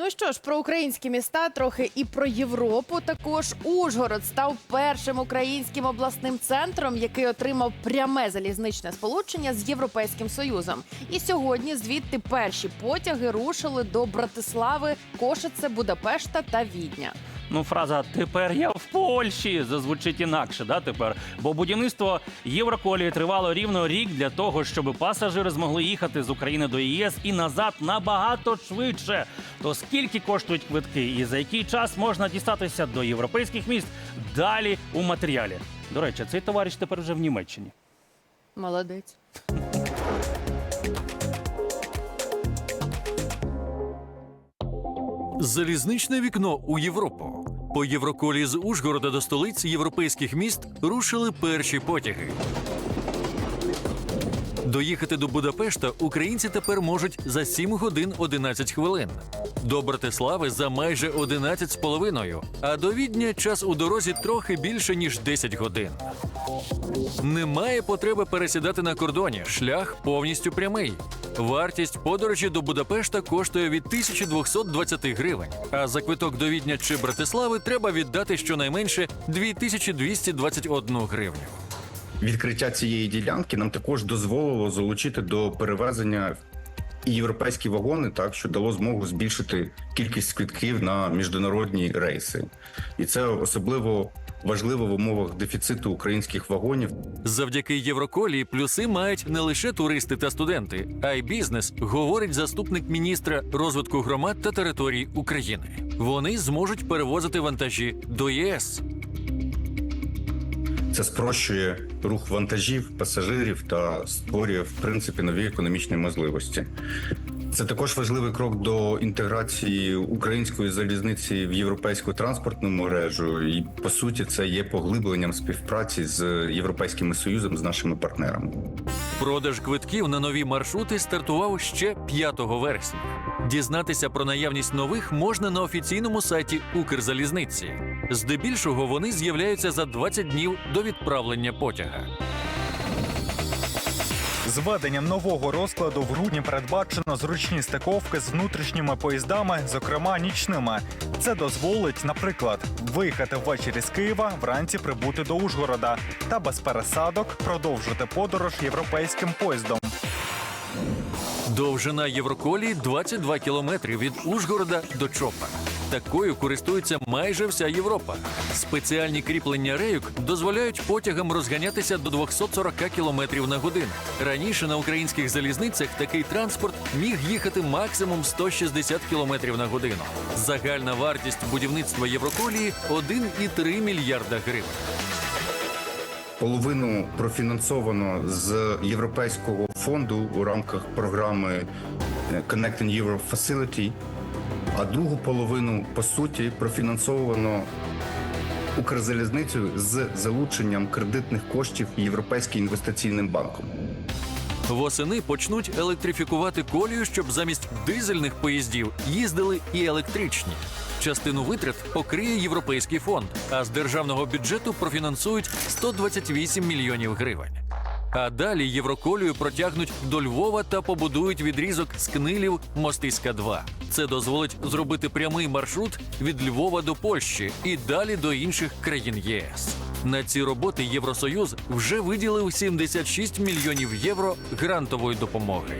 Ну що ж, про українські міста, трохи і про Європу. Також Ужгород став першим українським обласним центром, який отримав пряме залізничне сполучення з Європейським Союзом. І сьогодні звідти перші потяги рушили до Братислави, Кошице, Будапешта та Відня. Ну, фраза тепер я в Польщі зазвучить інакше, да, тепер. Бо будівництво Євроколії тривало рівно рік для того, щоб пасажири змогли їхати з України до ЄС і назад набагато швидше. То скільки коштують квитки і за який час можна дістатися до європейських міст? Далі у матеріалі. До речі, цей товариш тепер вже в Німеччині. Молодець. Залізничне вікно у Європу. По Євроколі з Ужгорода до столиць європейських міст рушили перші потяги. Доїхати до Будапешта українці тепер можуть за 7 годин 11 хвилин. До Братислави за майже 11 з половиною, а до Відня час у дорозі трохи більше ніж 10 годин. Немає потреби пересідати на кордоні. Шлях повністю прямий. Вартість подорожі до Будапешта коштує від 1220 гривень. А за квиток до Відня чи Братислави треба віддати щонайменше 2221 гривню. Відкриття цієї ділянки нам також дозволило залучити до перевезення і європейські вагони, так що дало змогу збільшити кількість квитків на міжнародні рейси, і це особливо важливо в умовах дефіциту українських вагонів. Завдяки Євроколії плюси мають не лише туристи та студенти, а й бізнес, говорить заступник міністра розвитку громад та територій України. Вони зможуть перевозити вантажі до ЄС. Це спрощує рух вантажів, пасажирів та створює в принципі нові економічні можливості. Це також важливий крок до інтеграції української залізниці в європейську транспортну мережу, і по суті це є поглибленням співпраці з європейським союзом з нашими партнерами. Продаж квитків на нові маршрути стартував ще 5 вересня. Дізнатися про наявність нових можна на офіційному сайті Укрзалізниці. Здебільшого вони з'являються за 20 днів до відправлення потяга. З введенням нового розкладу в грудні передбачено зручні стиковки з внутрішніми поїздами, зокрема нічними. Це дозволить, наприклад, виїхати ввечері з Києва, вранці прибути до Ужгорода та без пересадок продовжити подорож європейським поїздом. Довжина Євроколії 22 кілометри від Ужгорода до Чопа. Такою користується майже вся Європа. Спеціальні кріплення рейок дозволяють потягам розганятися до 240 кілометрів на годину. Раніше на українських залізницях такий транспорт міг їхати максимум 160 кілометрів на годину. Загальна вартість будівництва Євроколії 1,3 мільярда гривень. Половину профінансовано з європейського фонду у рамках програми е, Connecting Europe Facility, а другу половину по суті профінансовано Укрзалізницею з залученням кредитних коштів Європейським інвестиційним банком. Восени почнуть електрифікувати колію, щоб замість дизельних поїздів їздили і електричні. Частину витрат покриє європейський фонд, а з державного бюджету профінансують 128 мільйонів гривень. А далі Євроколію протягнуть до Львова та побудують відрізок з Книлів Мостиська 2. Це дозволить зробити прямий маршрут від Львова до Польщі і далі до інших країн ЄС. На ці роботи Євросоюз вже виділив 76 мільйонів євро грантової допомоги.